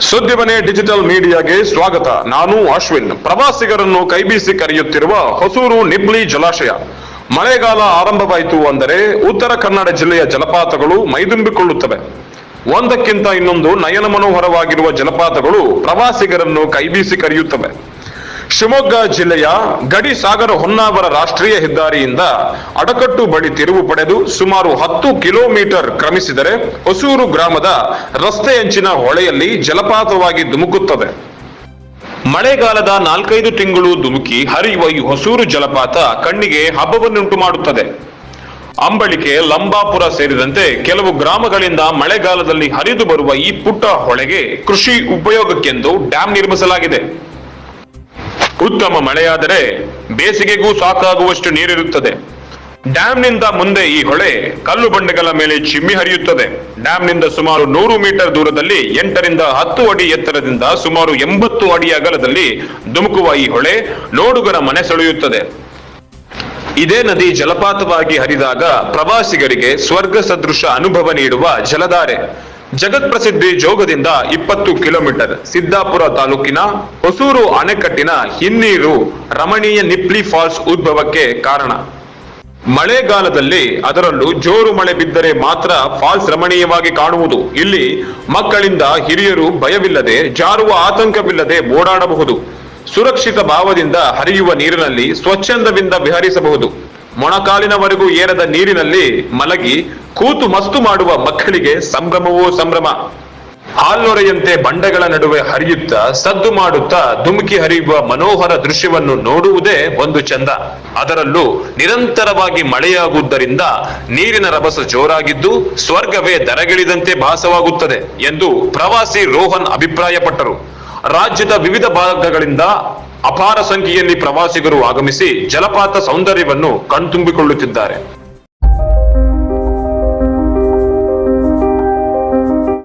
ಸುದ್ದಿಮನೆ digital ಮೀಡಿಯಾಗೆ ಸ್ವಾಗತ. ನಾನು ಅಶ್ವಿನ್. ಪ್ರವಾಸಿಗರನ್ನು ಕೈಬೀಸಿ ಕರೆಯುತ್ತಿರುವ ಹೊಸೂರು ನಿಬ್ಲಿ ಜಲಾಶಯ. ಮಳೆಗಾಲ ಆರಂಭವಾಯಿತು ಅಂದರೆ ಉತ್ತರ ಕನ್ನಡ ಜಿಲ್ಲೆಯ ಜಲಪಾತಗಳು ಮೈದುಂಬಿಕೊಳ್ಳುತ್ತವೆ. ಒಂದಕ್ಕಿಂತ ಇನ್ನೊಂದು ನಯನ ಮನೋಹರವಾಗಿರುವ ಜಲಪಾತಗಳು ಪ್ರವಾಸಿಗರನ್ನು ಕೈಬೀಸಿ ಕರೆಯುತ್ತವೆ. ಶಿವಮೊಗ್ಗ ಜಿಲ್ಲೆಯ ಗಡಿ ಸಾಗರ ಹೊನ್ನಾವರ ರಾಷ್ಟ್ರೀಯ ಹೆದ್ದಾರಿಯಿಂದ ಅಡಕಟ್ಟು ಬಳಿ ತಿರುವು ಪಡೆದು ಸುಮಾರು ಹತ್ತು ಕಿಲೋಮೀಟರ್ ಕ್ರಮಿಸಿದರೆ ಹೊಸೂರು ಗ್ರಾಮದ ರಸ್ತೆಯಂಚಿನ ಹೊಳೆಯಲ್ಲಿ ಜಲಪಾತವಾಗಿ ಧುಮುಕುತ್ತದೆ. ಮಳೆಗಾಲದ ನಾಲ್ಕೈದು ತಿಂಗಳು ಧುಮುಕಿ ಹರಿಯುವ ಈ ಹೊಸೂರು ಜಲಪಾತ ಕಣ್ಣಿಗೆ ಹಬ್ಬವನ್ನುಂಟು ಮಾಡುತ್ತದೆ. ಅಂಬಳಿಕೆ, ಲಂಬಾಪುರ ಸೇರಿದಂತೆ ಕೆಲವು ಗ್ರಾಮಗಳಿಂದ ಮಳೆಗಾಲದಲ್ಲಿ ಹರಿದು ಬರುವ ಈ ಪುಟ್ಟ ಹೊಳೆಗೆ ಕೃಷಿ ಉಪಯೋಗಕ್ಕೆಂದು ಡ್ಯಾಂ ನಿರ್ಮಿಸಲಾಗಿದೆ. ಉತ್ತಮ ಮಳೆಯಾದರೆ ಬೇಸಿಗೆಗೂ ಸಾಕಾಗುವಷ್ಟು ನೀರಿರುತ್ತದೆ. ಡ್ಯಾಂನಿಂದ ಮುಂದೆ ಈ ಹೊಳೆ ಕಲ್ಲು ಬಂಡೆಗಳ ಮೇಲೆ ಚಿಮ್ಮಿ ಹರಿಯುತ್ತದೆ. ಡ್ಯಾಂನಿಂದ ಸುಮಾರು ನೂರು ಮೀಟರ್ ದೂರದಲ್ಲಿ ಎಂಟರಿಂದ ಹತ್ತು ಅಡಿ ಎತ್ತರದಿಂದ ಸುಮಾರು ಎಂಬತ್ತು ಅಡಿ ಅಗಲದಲ್ಲಿ ಧುಮುಕುವ ಈ ಹೊಳೆ ನೋಡುಗರ ಮನೆ ಸೆಳೆಯುತ್ತದೆ. ಇದೇ ನದಿ ಜಲಪಾತವಾಗಿ ಹರಿದಾಗ ಪ್ರವಾಸಿಗರಿಗೆ ಸ್ವರ್ಗ ಸದೃಶ ಅನುಭವ ನೀಡುವ ಜಲಧಾರೆ. ಜಗತ್ ಪ್ರಸಿದ್ಧಿ ಜೋಗದಿಂದ ಇಪ್ಪತ್ತು ಕಿಲೋಮೀಟರ್ ಸಿದ್ದಾಪುರ ತಾಲೂಕಿನ ಹೊಸೂರು ಅಣೆಕಟ್ಟಿನ ಹಿನ್ನೀರು ರಮಣೀಯ ನಿಪ್ಲಿ ಫಾಲ್ಸ್ ಉದ್ಭವಕ್ಕೆ ಕಾರಣ. ಮಳೆಗಾಲದಲ್ಲಿ ಅದರಲ್ಲೂ ಜೋರು ಮಳೆ ಬಿದ್ದರೆ ಮಾತ್ರ ಫಾಲ್ಸ್ ರಮಣೀಯವಾಗಿ ಕಾಣುವುದು. ಇಲ್ಲಿ ಮಕ್ಕಳಿಂದ ಹಿರಿಯರು ಭಯವಿಲ್ಲದೆ, ಜಾರುವ ಆತಂಕವಿಲ್ಲದೆ ಓಡಾಡಬಹುದು. ಸುರಕ್ಷಿತ ಭಾವದಿಂದ ಹರಿಯುವ ನೀರಿನಲ್ಲಿ ಸ್ವಚ್ಛಂದದಿಂದ ವಿಹರಿಸಬಹುದು. ಮೊಣಕಾಲಿನವರೆಗೂ ಏರದ ನೀರಿನಲ್ಲಿ ಮಲಗಿ ಕೂತು ಮಸ್ತು ಮಾಡುವ ಮಕ್ಕಳಿಗೆ ಸಂಭ್ರಮವೋ ಸಂಭ್ರಮ? ಹಾಲ್ನೊರೆಯಂತೆ ಬಂಡೆಗಳ ನಡುವೆ ಹರಿಯುತ್ತಾ, ಸದ್ದು ಮಾಡುತ್ತಾ, ಧುಮುಕಿ ಹರಿಯುವ ಮನೋಹರ ದೃಶ್ಯವನ್ನು ನೋಡುವುದೇ ಒಂದು ಚಂದ. ಅದರಲ್ಲೂ ನಿರಂತರವಾಗಿ ಮಳೆಯಾಗುವುದರಿಂದ ನೀರಿನ ರಭಸ ಜೋರಾಗಿದ್ದು ಸ್ವರ್ಗವೇ ದರಗಿಳಿದಂತೆ ಭಾಸವಾಗುತ್ತದೆ ಎಂದು ಪ್ರವಾಸಿ ರೋಹನ್ ಅಭಿಪ್ರಾಯಪಟ್ಟರು. ರಾಜ್ಯದ ವಿವಿಧ ಭಾಗಗಳಿಂದ ಅಪಾರ ಸಂಖ್ಯೆಯಲ್ಲಿ ಪ್ರವಾಸಿಗರು ಆಗಮಿಸಿ ಜಲಪಾತ ಸೌಂದರ್ಯವನ್ನು ಕಣ್ತುಂಬಿಕೊಳ್ಳುತ್ತಿದ್ದಾರೆ.